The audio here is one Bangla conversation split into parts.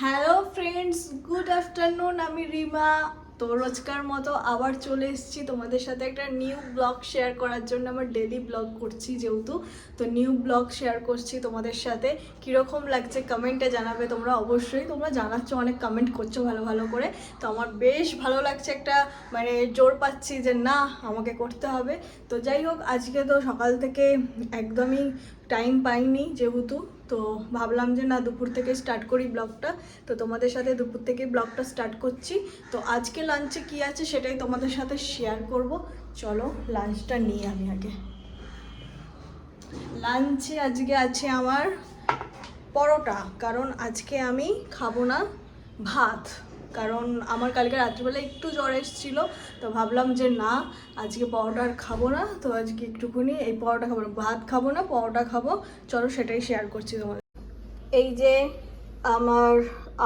হ্যালো ফ্রেন্ডস গুড আফটারনুন আমি রিমা। তো রোজকার মতো আবার চলে এসেছি তোমাদের সাথে একটা নিউ ব্লগ শেয়ার করার জন্য। আমার ডেলি ব্লগ করছি যেহেতু। তো নিউ ব্লগ শেয়ার করছি তোমাদের সাথে। কীরকম লাগছে কমেন্টে জানাবে তোমরা অবশ্যই। তোমরা জানাচ্ছ, অনেক কমেন্ট করছ ভালো ভালো করে। তো আমার বেশ ভালো লাগছে একটা মানে জোর পাচ্ছি যে না, আমাকে করতে হবে। তো যাই হোক, আজকে তো সকাল থেকে একদমই টাইম পাইনি যেহেতু, তো ভাবলাম যে না, দুপুর থেকে স্টার্ট করি ব্লগটা তো তোমাদের সাথে দুপুর থেকে ব্লগটা স্টার্ট করছি। তো আজকে লাঞ্চে কি আছে সেটাই তোমাদের সাথে শেয়ার করব। চলো লাঞ্চটা নিই আমি আগে। লাঞ্চে আজকে আছে আমার পরোটা, কারণ আজকে আমি খাব না ভাত। কারণ আমার কালকে রাত্রিবেলা একটু জ্বর এসেছিল, তো ভাবলাম যে না, আজকে পরোটা আর খাব না, তো আজকে একটুখানি এই পরোটা খাব না, ভাত খাব না, পরোটা খাব, চলো সেটাই শেয়ার করছি তোমাদের। এই যে আমার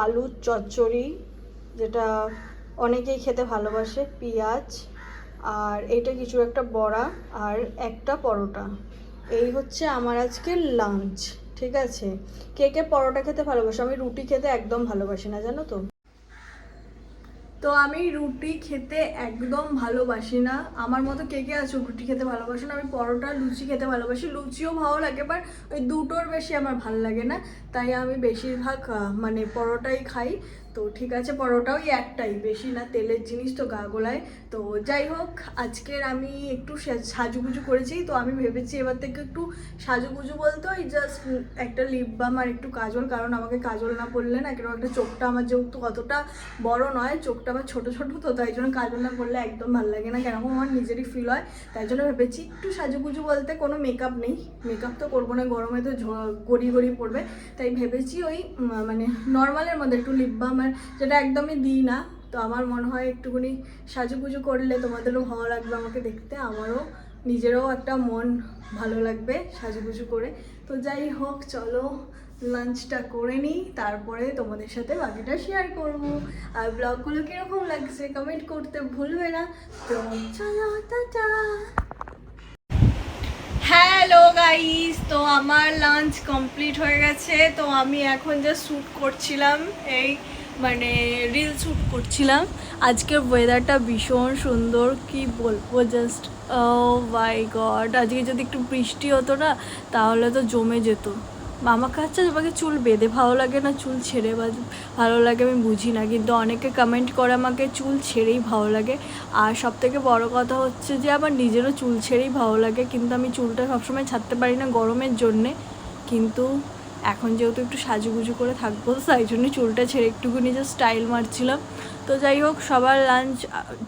আলুর চচ্চড়ি, যেটা অনেকেই খেতে ভালোবাসে, পেঁয়াজ, আর এটা কিছু একটা বড়া, আর একটা পরোটা। এই হচ্ছে আমার আজকে লাঞ্চ ঠিক আছে? কে কে পরোটা খেতে ভালোবাসে? আমি রুটি খেতে একদম ভালোবাসি না, জানো তো? তো আমি রুটি খেতে একদম ভালোবাসি না। আমার মতো কে কে আছো রুটি খেতে ভালোবাসো না? আমি পরোটা, লুচি খেতে ভালোবাসি। লুচিও ভালো লাগে বাট ওই দুটোর বেশি আমার ভালো লাগে না। তাই আমি বেশিরভাগ মানে পরোটাই খাই। তো ঠিক আছে পরোটা ওই একটাই, বেশি না, তেলের জিনিস তো গা গোলায়। তো যাই হোক, আজকের আমি একটু সাজুগুজু করেছি, তো আমি ভেবেছি এবার থেকে একটু সাজুগুজু বলতে ওই জাস্ট একটা লিপ বাম আর একটু কাজল, কারণ আমাকে কাজল না পরলে না কেন একটা চোখটা আমার যেহেতু অতটা বড় নয়, চোখটা আমার ছোটো ছোটো, তো তাই জন্য কাজল না পরলে একদম ভালো লাগে না, কেরকম আমার নিজেরই ফিল হয়, তাই জন্য ভেবেছি একটু সাজুগুজু বলতে কোনো মেকআপ নেই মেকআপ তো করব না, গরমে তো গড়ি গড়ি পড়বে তাই ভেবেছি ওই মানে নর্মালের মধ্যে একটু লিপ বাম আর যেটা একদমই দিই না। তো আমার মনে হয় একটুখানি সাজুগুজু করলে তোমাদেরও ভালো লাগবে আমাকে দেখতে। আমারও নিজেরও একটা মন ভালো লাগবে সাজুগুজু করে। তো যাই হোক, চলো লাঞ্চটা করে নিই, তারপরে তোমাদের সাথে বাকিটা শেয়ার করব। আর ব্লগগুলো কীরকম লাগছে কমেন্ট করতে ভুলবে না। তো চলো, টাটা! হ্যালো গাইস তো আমার লাঞ্চ কমপ্লিট হয়ে গেছে। তো আমি এখন যা শ্যুট করছিলাম এই মানে রিল শ্যুট করছিলাম। আজকের ওয়েদারটা ভীষণ সুন্দর, কি বলব? জাস্ট ও গড আজকে যদি একটু বৃষ্টি হতো না, তাহলে তো জমে যেত। মামা কাছে আমাকে চুল বেঁধে ভালো লাগে না, চুল ছেড়ে বা- ভালো লাগে আমি বুঝি না, কিন্তু অনেকে কমেন্ট করে আমাকে চুল ছেড়েই ভালো লাগে। আর সব থেকে বড়ো কথা হচ্ছে যে, আমার নিজেরও চুল ছেড়েই ভালো লাগে, কিন্তু আমি চুলটা সবসময় ছাড়তে পারি না গরমের জন্যে। কিন্তু এখন যেহেতু একটু সাজুগুজু করে থাকব তো তাই জন্য চুলটা ছেড়ে একটুখানি যে স্টাইল মারছিলাম। তো যাই হোক, সবার লাঞ্চ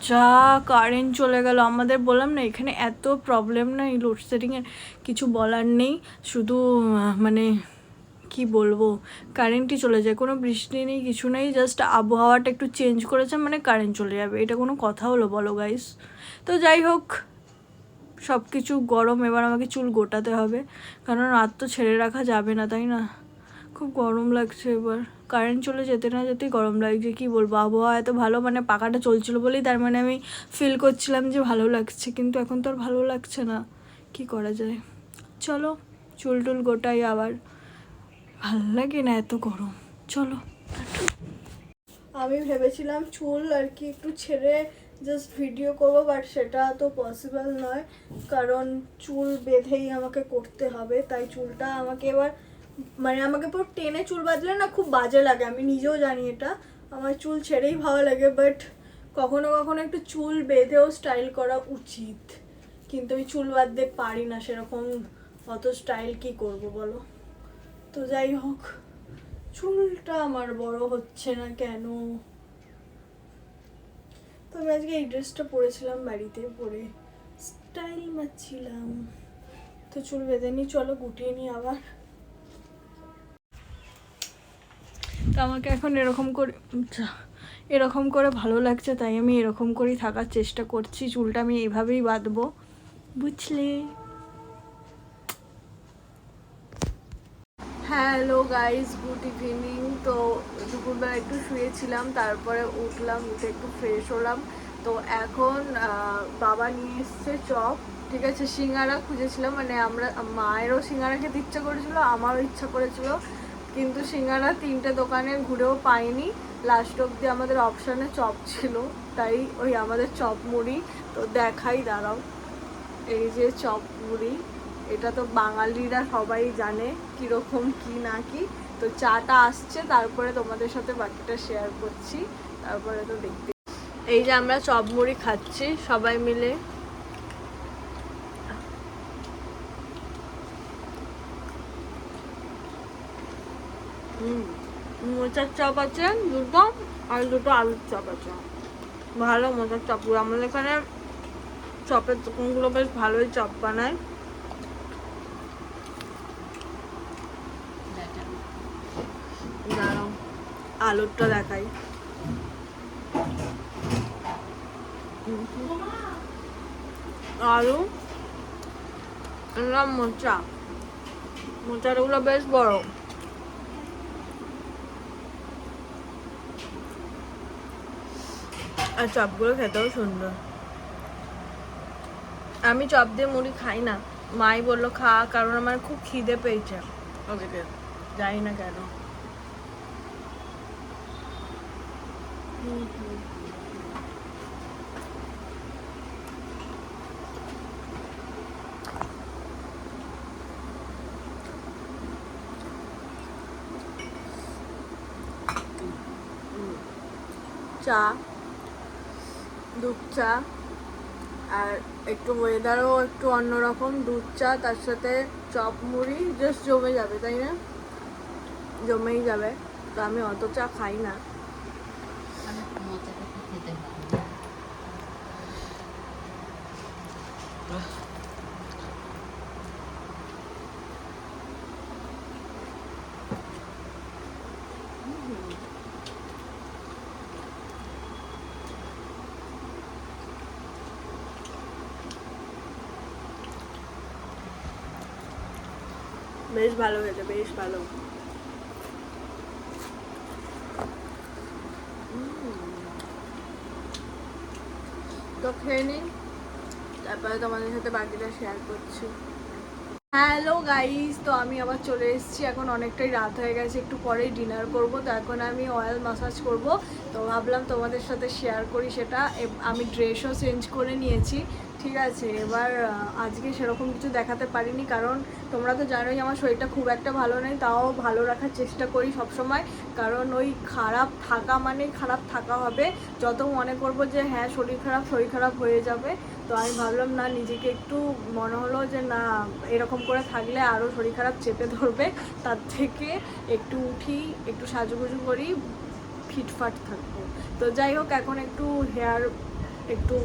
যা কারেন্ট চলে গেল, আমাদের বললাম না, এখানে এত প্রবলেম না, এই লোডশেডিংয়ের কিছু বলার নেই। শুধু মানে কি বলব কারেন্টই চলে যায়, কোনো বৃষ্টি নেই, কিছু নেই জাস্ট আবহাওয়াটা একটু চেঞ্জ করেছে মানে কারেন্ট চলে যাবে, এটা কোনো কথা হলো, বলো গাইস তো যাই হোক সব কিছু গরম, এবার আমাকে চুল গোটাতে হবে। কারণ রাত তো ছেড়ে রাখা যাবে না, তাই না? খুব গরম লাগছে এবার। কারেন্ট চলে যেতে না যেতেই গরম লাগছে, কি বলব? আবহাওয়া এত ভালো মানে পাখাটা চলছিল বলেই তার মানে আমি ফিল করছিলাম যে ভালো লাগছে, কিন্তু এখন তো আর ভালো লাগছে না। কি করা যায়? চলো, চুল টুল গোটাই আবার। ভালো লাগে না এত গরম। চলো আমি ভেবেছিলাম চুল আর কি একটু ছেড়ে জাস্ট ভিডিও করব বাট সেটা তো পসিবল নয়। কারণ চুল বেঁধেই আমাকে করতে হবে, তাই চুলটা আমাকে এবার মানে আমাকে পুরো টেনে চুল বাঁধলে না খুব বাজে লাগে, আমি নিজেও জানি এটা। আমার চুল ছেড়েই ভালো লাগে বাট কখনো কখনো একটু চুল বেঁধেও স্টাইল করা উচিত। কিন্তু আমি চুল বাঁধতে পারি না সেরকম, অত স্টাইল কি করব বলো? তো যাই হোক, চুলটা আমার বড় হচ্ছে না কেন? তো আমি আজকে এই ড্রেসটা পরেছিলাম বাড়িতে, পরে স্টাইল মারছিলাম। তো চুল বেঁধে নিই চলো গুটিয়ে নিই আবার। তো আমাকে এখন এরকম করে এরকম করে ভালো লাগছে, তাই আমি এরকম করেই থাকার চেষ্টা করছি। চুলটা আমি এইভাবেই বাঁধবো। বুঝলে? Hello guys, good evening. তো দুপুরবেলা একটু শুয়েছিলাম, তারপরে উঠলাম, উঠে একটু ফ্রেশ হলাম। তো এখন বাবা নিয়ে এসছে চপ, ঠিক আছে? সিঙ্গারা খুঁজেছিলাম মানে আমরা, মায়েরও সিঙ্গারা খেতে ইচ্ছা করেছিল, আমারও ইচ্ছা করেছিল, কিন্তু সিঙ্গারা তিনটে দোকানে ঘুরেও পাইনি। লাস্ট অব্দি আমাদের অপশানে চপ ছিল, তাই ওই আমাদের চপ মুড়ি। তো দেখাই, দাঁড়াও। এই যে চপ মুড়ি। এটা তো বাঙালিরা সবাই জানে কীরকম কি না কি। তো চাটা আসছে, তারপরে তোমাদের সাথে বাকিটা শেয়ার করছি। তারপরে তো দেখতে এই যে আমরা চপ মুড়ি খাচ্ছি, সবাই মিলে। মোচার চপ আছে দুটো আর দুটো আলুর চপ আছে। ভালো মোচার চপগুলো আমাদের এখানে চপের দোকানগুলো বেশ ভালোই চপ বানায় দাঁড়াও আলুরটা দেখাই। আলু মোচা। মোচাগুলো বেশ বড়। আর চপগুলো খেতেও সুন্দর। আমি চপ দিয়ে মুড়ি খাই না। মাই বলল খা কারণ আমার খুব খিদে পেয়েছে। ওদিকে জানি না কেন। চা, দুধ চা, আর একটু ওয়েদারও একটু অন্যরকম। দুধ চা, তার সাথে চপ মুড়ি জাস্ট জমে যাবে, তাই না? জমেই যাবে। তো আমি অত চা খাই না আমি মোচাটা খেতে পারি না। বেশ ভালো হয়েছে বেশ ভালো তো খেয়ে নিই তারপরে তোমাদের সাথে বাকিটা শেয়ার করছি। হ্যালো গাইস তো আমি আবার চলে এসেছি। এখন অনেকটাই রাত হয়ে গেছে। একটু পরেই ডিনার করব। তো এখন আমি অয়েল মাসাজ করব। তো ভাবলাম তোমাদের সাথে শেয়ার করি সেটা। আমি ড্রেসও চেঞ্জ করে নিয়েছি। ঠিক আছে? এবার আজকে সেরকম কিছু দেখাতে পারিনি। কারণ তোমরা তো জানোই আমার শরীরটা খুব একটা ভালো নেই। তাও ভালো রাখার চেষ্টা করি সবসময়। কারণ ওই খারাপ থাকা মানেই খারাপ থাকা হবে। যত মনে করব যে হ্যাঁ শরীর খারাপ শরীর খারাপ হয়ে যাবে। তো আমি ভাবলাম, না, নিজেকে একটু মনে হলো যে, না, এরকম করে থাকলে আরও শরীর খারাপ চেপে ধরবে। তার থেকে একটু উঠি, একটু সাজুগুজু করি, ফিটফাট থাকব। তো যাই হোক, এখন একটু হেয়ার একটু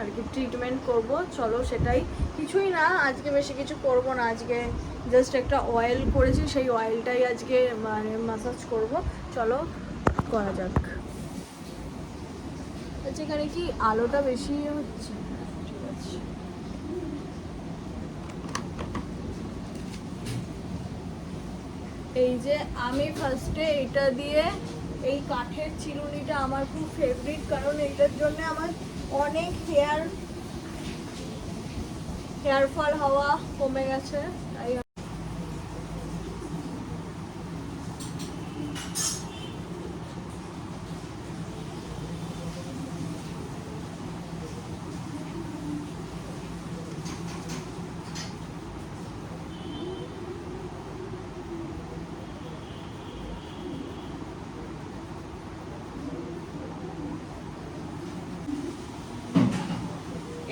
আর কি ট্রিটমেন্ট করব। চলো, সেটাই। কিছুই না, আজকে বেশি কিছু করব না। আজকে জাস্ট একটা অয়েল করেছি, সেই অয়েলটাই আজকে মানে মাসাজ করব। চলো, করা যাক। আচ্ছা এখানে কি আলোটা বেশি হচ্ছে? ঠিক আছে এই যে আমি ফার্স্টে এটা দিয়ে এই কাঠের চিরুনিটা আমার খুব ফেভারিট কারণ এইটার জন্য আমার অনেক হেয়ার হেয়ার ফল হওয়া কমে গেছে তাই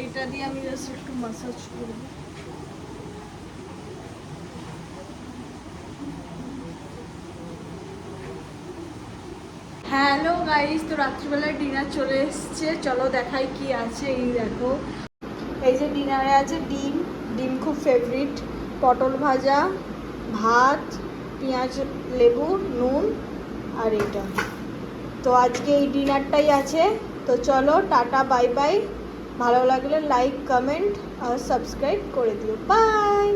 এটা দিয়ে আমি জাস্ট একটু মাসাজ হ্যালো গাইস তো রাত্রিবেলায় ডিনার চলে এসছে। চলো দেখাই কি আছে এই দেখো। এই যে ডিনারে আছে ডিম। ডিম খুব ফেভারিট পটল ভাজা, ভাত, পেঁয়াজ, লেবু, নুন আর এটা তো আজকে এই ডিনারটাই আছে। তো চলো, টাটা বাই বাই ভালো লাগলে লাইক কমেন্ট আর সাবস্ক্রাইব করে দিও। বাই